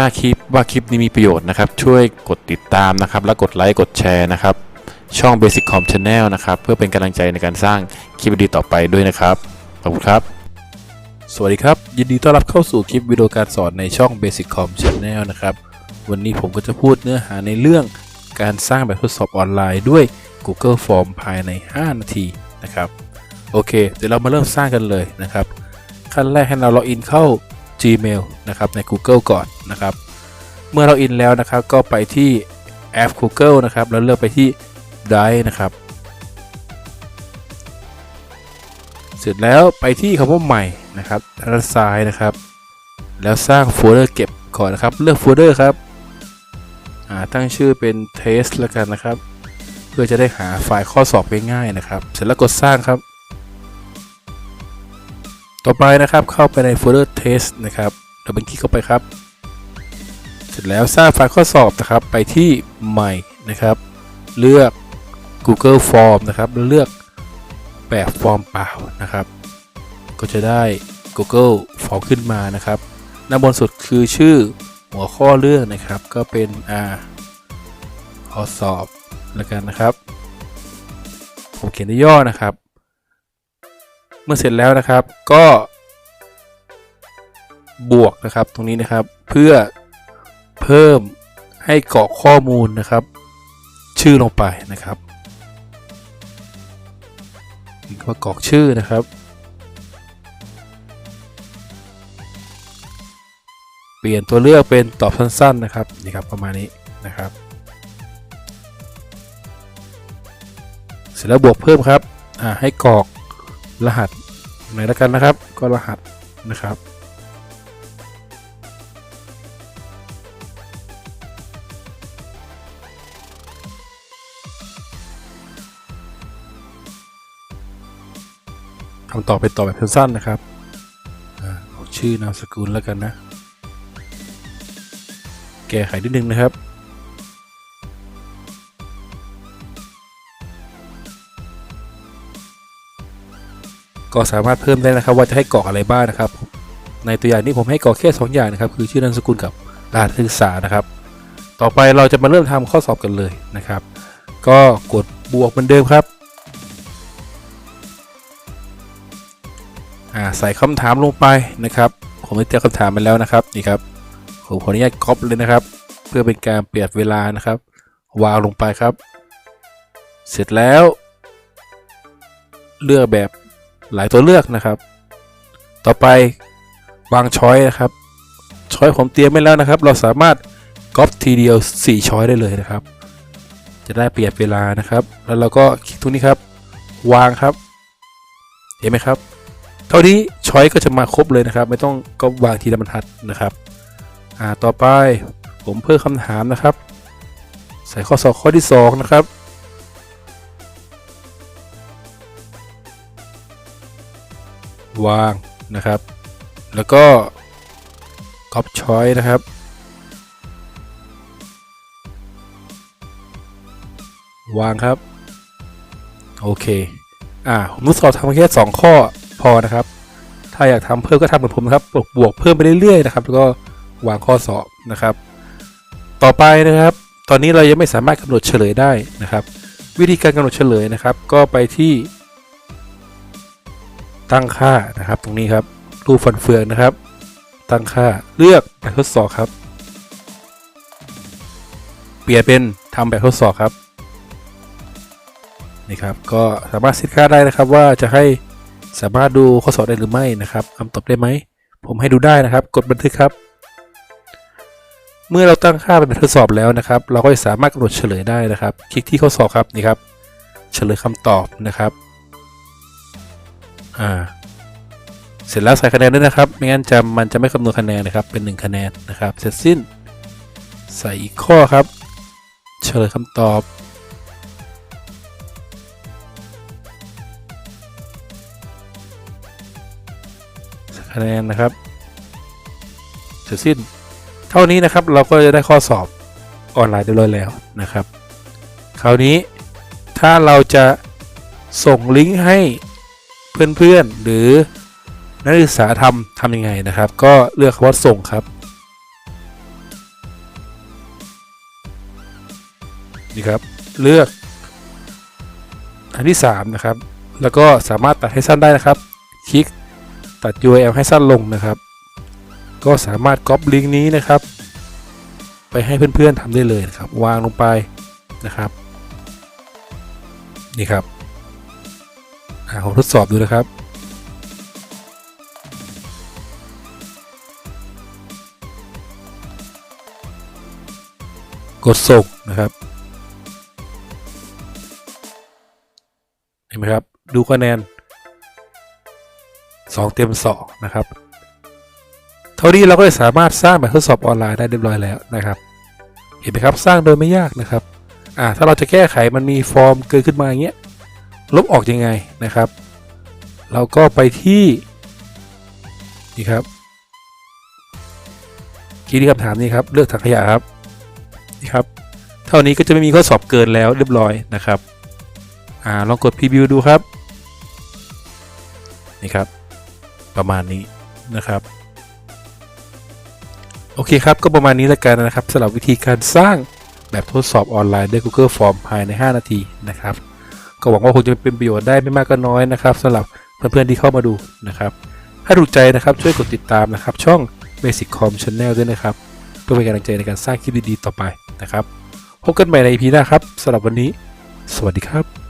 ถ้าคลิปว่าคลิปนี้มีประโยชน์นะครับ ช่วยกดติดตามนะครับ และกดไลค์กดแชร์นะครับ ช่อง Basic Com Channel นะครับ เพื่อเป็นกำลังใจในการสร้างคลิปดีๆต่อไปด้วยนะครับ ขอบคุณครับ สวัสดีครับ ยินดีต้อนรับเข้าสู่คลิปวิดีโอการสอนในช่อง Basic Com Channel นะครับ วันนี้ผมก็จะพูดเนื้อหาในเรื่องการสร้างแบบทดสอบออนไลน์ด้วย Google Form ภายใน 5 นาทีนะครับ โอเค เดี๋ยวเรามาเริ่มสร้างกันเลยนะครับ ขั้นแรกให้เราล็อกอินเข้า Gmail นะครับใน Google ก่อนนะครับ เมื่อเราอินแล้วนะครับก็ไปที่แอป Google นะครับแล้วเลือกไปที่ Drive นะครับ เสร็จแล้วไปที่คำว่าใหม่นะครับด้านซ้ายนะครับ แล้วสร้างโฟลเดอร์เก็บก่อนนะครับ เลือกโฟลเดอร์ครับตั้งชื่อเป็น test แล้วกันนะครับ เพื่อจะได้หาไฟล์ข้อสอบง่ายๆนะครับ เสร็จแล้วกดสร้างครับ ต่อไปนะครับเข้าไปในโฟลเดอร์ test นะครับดับเบิลคลิกเข้าไปครับ เสร็จแล้วสร้างไฟล์ข้อสอบนะครับไปที่ใหม่นะครับ เลือก Google Form นะครับเลือกแบบฟอร์มเปล่านะครับ ก็จะได้ Google Form ขึ้นมานะครับด้าบนสุดคือชื่อหัวข้อเรื่องนะครับ ก็เป็นอ่าข้อสอบแล้วกันนะครับ ผมเขียนได้ย่อนะครับ มื่อเสร็จแล้วนะครับก็ บวกนะครับตรงนี้นะครับเพื่อเพิ่มให้กรอกข้อมูลนะครับ ชื่อลงไปนะครับนี่ก็กรอกชื่อนะครับ เปลี่ยนตัวเลือกเป็นตอบสั้นๆนะครับนี่ครับประมาณนี้นะครับ เสร็จแล้วบวกเพิ่มครับอ่าให้กรอก รหัสไหนแล้วกันนะครับ ก็รหัสนะครับ คำตอบเป็นตอบแบบสั้นๆนะครับเอาชื่อนามสกุลแล้วกันนะ แก้ไขนิดนึงนะครับ ก็สามารถเพิ่มได้นะครับ ว่าจะให้กรอกอะไรบ้างนะครับ ในตัวอย่างนี้ผมให้กรอกแค่2อย่างนะครับ คือชื่อนามสกุลกับรหัสศึกษานะครับ ต่อไปเราจะมาเริ่มทำข้อสอบกันเลยนะครับ ก็กดบวกเหมือนเดิมครับอ่าใส่คำถามลงไปนะครับ ผมได้เตรียมคำถามไปแล้วนะครับนี่ครับผมขออนุญาตก๊อปเลยนะครับ เพื่อเป็นการเปรียบเวลานะครับ วางลงไปครับ เสร็จแล้ว เลือกแบบ หลายตัวเลือกนะครับ ต่อไปวางช้อยนะครับ ช้อยผมเตรียมไว้แล้วนะครับ เราสามารถก๊อปทีเดียว 4 ช้อยได้เลยนะครับ จะได้เปรียบเวลานะครับ แล้วเราก็คลิกตรงนี้ครับ วางครับ เห็นไหมครับ เท่านี้ช้อยก็จะมาครบเลยนะครับ ไม่ต้องก็วางทีละบรรทัดนะครับ อ่า ต่อไปผมเพิ่มคำถามนะครับ ใส่ข้อสอบข้อที่ 2 นะครับ วางนะครับ แล้วก็ก๊อปช้อยนะครับวางครับ โอเค อ่าผมทดสอบทำแค่2ข้อพอนะครับ ถ้าอยากทำเพิ่มก็ทำเหมือนผมนะครับบวกบวกเพิ่มไปเรื่อยๆนะครับ แล้วก็วางข้อสอบนะครับ ต่อไปนะครับ ตอนนี้เรายังไม่สามารถกำหนดเฉลยได้นะครับ วิธีการกำหนดเฉลยนะครับ ก็ไปที่ ตั้งค่านะครับ ตรงนี้ครับรูปฟันเฟืองนะครับ ตั้งค่าเลือกแบบทดสอบครับ เปลี่ยนเป็นทำแบบทดสอบครับนี่ครับก็สามารถเซตค่าได้นะครับว่าจะให้สามารถดูข้อสอบได้หรือไม่นะครับคำตอบได้ไหมผมให้ดูได้นะครับ กดบันทึกครับ เมื่อเราตั้งค่าเป็นแบบทดสอบแล้วนะครับ เราก็สามารถกำหนดเฉลยได้นะครับ คลิกที่ข้อสอบครับนี่ครับ เฉลยคำตอบนะครับ อ่า เสร็จแล้วใส่คะแนนด้วยนะครับ ไม่งั้นจะมันจะไม่คำนวณคะแนนนะครับ เป็น 1 คะแนนนะครับ เสร็จสิ้น ใส่อีกข้อครับ เฉลยคำตอบ คะแนนนะครับ เสร็จสิ้น เท่านี้นะครับเราก็จะได้ข้อสอบออนไลน์เรียบร้อยแล้วนะครับ คราวนี้ถ้าเราจะส่งลิงก์ให้ เพื่อนๆ หรือนักศึกษาทำทำยังไงนะครับ ก็เลือกคำว่าส่งครับ นี่ครับ เลือก อันที่ 3 นะครับ แล้วก็สามารถตัดให้สั้นได้นะครับ คลิกตัด URL ให้สั้นลงนะครับ ก็สามารถก๊อปลิงก์นี้นะครับ ไปให้เพื่อนๆทำได้เลยนะครับ วางลงไปนะครับ นี่ครับ อ่าผมทดสอบดูนะครับ กดส่งนะครับเห็นไหมครับ ดูคะแนน 2 เต็ม 2 นะครับ เท่านี้เราก็จะสามารถสร้างแบบทดสอบออนไลน์ได้เรียบร้อยแล้วนะครับ เห็นไหมครับ สร้างโดยไม่ยากนะครับ อ่า ถ้าเราจะแก้ไขมันมีฟอร์มเกิดขึ้นมาอย่างเงี้ย ลบออกยังไงนะครับ เราก็ไปที่นี่ครับคีย์ที่คำถามนี้ครับเลือกถังขยะครับนี่ครับ เท่านี้ก็จะไม่มีข้อสอบเกินแล้วเรียบร้อยนะครับอ่าลองกดพรีวิวดูครับนี่ครับ ประมาณนี้นะครับโอเคครับ ก็ประมาณนี้แล้วกันนะครับสำหรับวิธีการสร้างแบบทดสอบออนไลน์ด้วย Google Form ภายใน 5 นาทีนะครับ ก็หวังว่าคงจะเป็นประโยชน์ได้ไม่มากก็น้อยนะครับสำหรับเพื่อนๆที่เข้ามาดูนะครับ ถ้าถูกใจนะครับช่วยกดติดตามนะครับ ช่อง Basic Com Channel ด้วยนะครับ เพื่อเป็นกำลังใจในการสร้างคลิปดีๆต่อไปนะครับ พบกันใหม่ใน EP หน้าครับสำหรับวันนี้ สวัสดีครับ